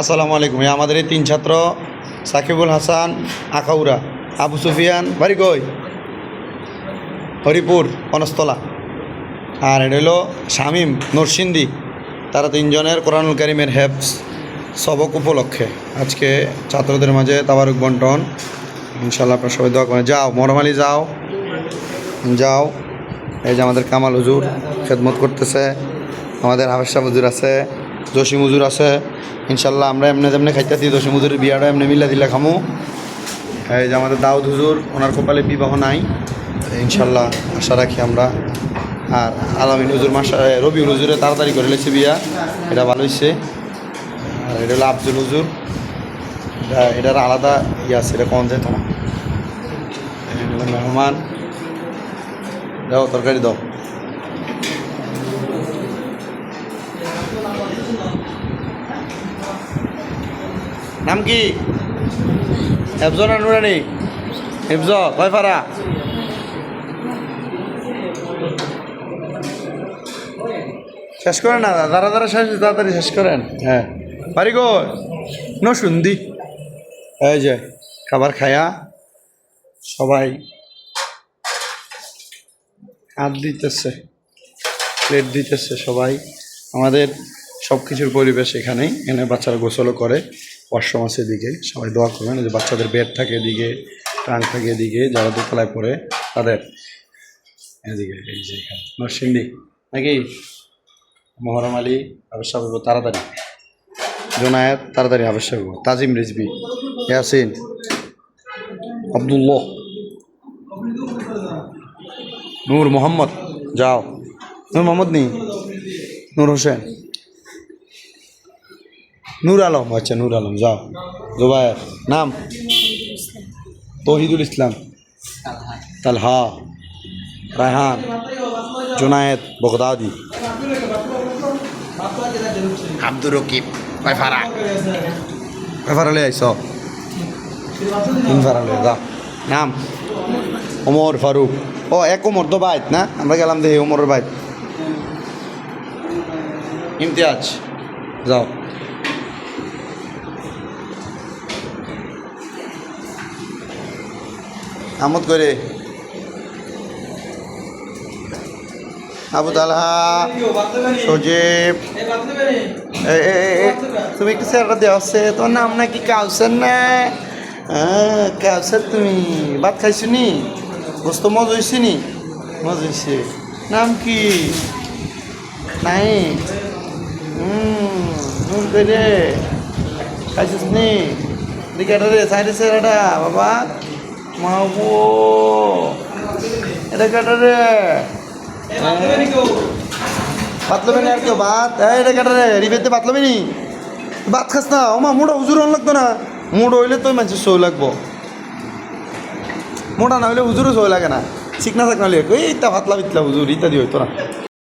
আসসালামু আলাইকুম। আমাদের এই তিন ছাত্র, সাকিবুল হাসান আখাউরা আবু সুফিয়ান, বাড়ি হরিপুর কনস্তলা আর এটা হলো শামীম নরসিন্দি তারা তিনজনের কোরআনুল করিমের হেফস সবক উপলক্ষে। আজকে ছাত্রদের মাঝে তাবারুক বন্টন। ইনশাল্লাহ আপনার সবাই দোয়া করেন যাও মরমালি যাও। যাও। এই যে আমাদের কামাল হুজুর খেদমত করতেছে। আমাদের হাবেশা হুজুর আছে। জসিম হুজুর আছে। ইনশাল্লাহ আমরা এমনি যেমনি খাইতেছি জসিম হুজুরের বিয়াটা এমনি মিলা দিলে খামু। এই যে আমাদের দাউদ হুজুর, ওনার কপালে বিবাহ নাই। ইনশাল্লাহ আশা রাখি আমরা। আর আলামিন হুজুর মাসা রবি হুজুরে তাড়াতাড়ি করে লেছে বিয়া। এটা ভালো হয়েছে আর এটা হলো আফজুল হুজুর। এটা, এটার আলাদা ইয়ে আছে, এটা কম এই হলো মেহমান। দাও, তরকারি দাও। নাম কি? হেফজ না নুরানি? হেফজ কয় ফারা শেষ করেন না দাঁড়া দাঁড়া শেষ তাড়াতাড়ি শেষ করেন। হ্যাঁ। পারি গো ন শুনদি এই যে খাবার খায়া সবাই হাত দিতেছে প্লেট দিতেছে সবাই। আমাদের সব কিছুর পরিবেশ এখানেই এখানে বাচ্চারা গোসলও করে। ওয়াশরুম আছে এদিকে। সবাই দোয়া করবেন যে বাচ্চাদের বেড থাকে এদিকে ট্রাঙ্ক থাকে এদিকে, যারা দোতলায় পড়ে তাদের। এদিকে, এই যে এখানে। নরসিংদী নাকি? মহরম আলী, আবশ্যক হইব, তাড়াতাড়ি। জোনায়েত তাড়াতাড়ি আবশ্যক হইব। তাজিম রিজবি ইয়াসিন, আবদুল্লাহ। নূর মোহাম্মদ, যাও। নূর মোহাম্মদ নেই। নূর হোসেন। নূর আলম আচ্ছা নূর আলম যাও। জুবায়ের নাম? তহিদুল ইসলাম। তালহা রায়হান জুনায়েদ বগদাদি। আব্দুর রকিব কয় ফারা। কয় ফারা আইস। তিন যা। নাম? ওমর ফারুক। ও এক ওমর তো বাইত না? আমরা গেলাম দেখি ওমরের বাইত ইমতিয়াজ যাও। আমদ করে। আবু তালহা, সজীব। তুমি একটু স্যারটা দেওয়া আছে তোমার নাম নাকি কাউসার না? কাউসার তুমি। ভাত খাইছো নি? বস্তু মজ হয়েছে নি? মজ হয়েছে নাম কি? নাই হুম করে খাইছিস নি? দিকে রে সাইডে স্যারটা বাবা। মাবো এটা না ভাত নি। ভাত খাস না। ও মা মোটা হুজুর অন লাগতো না। মোটা হইলে তো মানুষের সই লাগবো। মোটা না হইলে হুজুরও সই লাগে না। চিকনা চাকনা হলে এই তা ভাতলা বিতলা হুজুর, ইত্যাদি হইতো না।